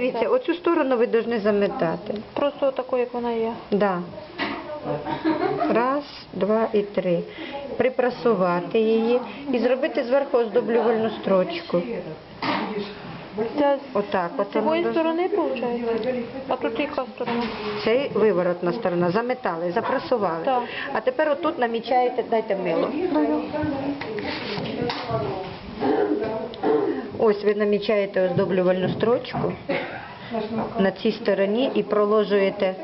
Дивіться, оцю сторону ви повинні заметати. Просто отако, як вона є. Да. Раз, два і три. Припрасувати її і зробити зверху оздоблювальну строчку. Це Отак. з От цієї сторони виходить? А тут яка сторона? Це виворотна сторона. Заметали, запрасували. Так. А тепер отут намічаєте, дайте мило. Ось ви намічаєте оздоблювальну строчку на цій стороні і проложуєте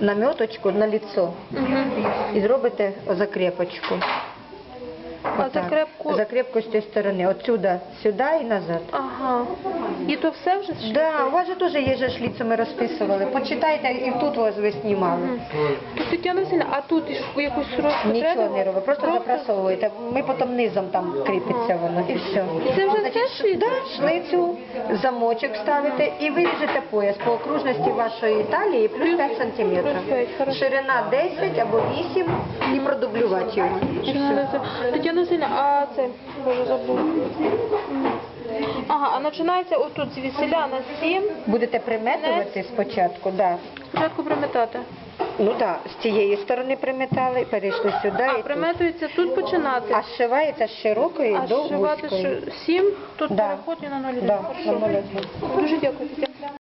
наметочку на лицо і зробите закрепочку. А закрепку- Закрепку з цієї сторони. Отсюда, сюди і назад. Ага. І то все вже ж? Да, у вас же теж є же шліцо, ми розписували. Почитайте, і тут вас ви знімали. Тут Тетяна Васильівна, а тут якусь сорочку Нічого треба? не робить, просто запрасовуєте. Ми потім низом там кріпиться воно і все. Це вже все шліцо? Да, шлицю, замочок ставите і виріжете пояс по окружності вашої талії плюс 5 Плюс сантиметрів. Ширина 10 або 8 і продублювати його. І все. Тетяна Васильівна, а це, боже, забув. Ага, а починається отут з весіля на 7, Будете приметувати спочатку, да. спочатку приметати. Ну так, з цієї сторони приметали, перейшли сюди А, і тут. приметується тут починати. А зшивається з широкої А до зшивати вузької. 7, тут Да. переход і на 0,1. Да, Хорошо. на 0,1. Дуже дякую, Тетяна.